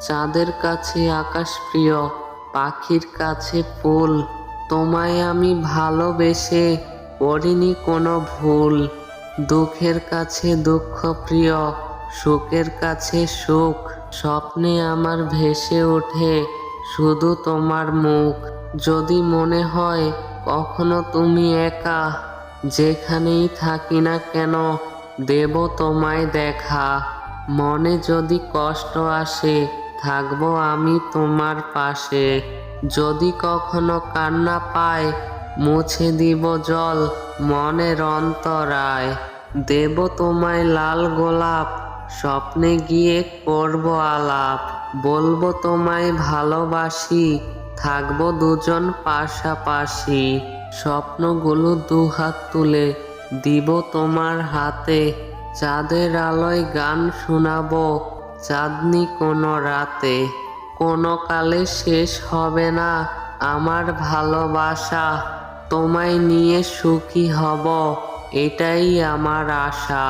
চাঁদের কাছে আকাশ প্রিয়, পাখির কাছে ফুল। তোমায় আমি ভালোবেসে করিনি কোনো ভুল। দুঃখের কাছে দুঃখ প্রিয়, সুখের কাছে সুখ। স্বপ্নে আমার ভেসে ওঠে শুধু তোমার মুখ। যদি মনে হয় কখনো তুমি একা, যেখানেই থাকি না কেন, দেব তোমায় দেখা। মনে যদি কষ্ট আসে থাকব আমি তোমার পাশে। যদি কখনো কান্না পায়, মুছে দিব জল মনের অন্তরায়। দেব তোমায় লাল গোলাপ, স্বপ্নে গিয়ে করব আলাপ। বলব তোমায় ভালোবাসি, থাকব দুজন পাশাপাশি। স্বপ্নগুলো দুহাত তুলে দিব তোমার হাতে, চাঁদের আলোয় গান শোনাবো। চাঁদনি কোনো রাতে, কোনো কালে শেষ হবে না আমার ভালোবাসা। তোমায় নিয়ে সুখী হব, এটাই আমার আশা।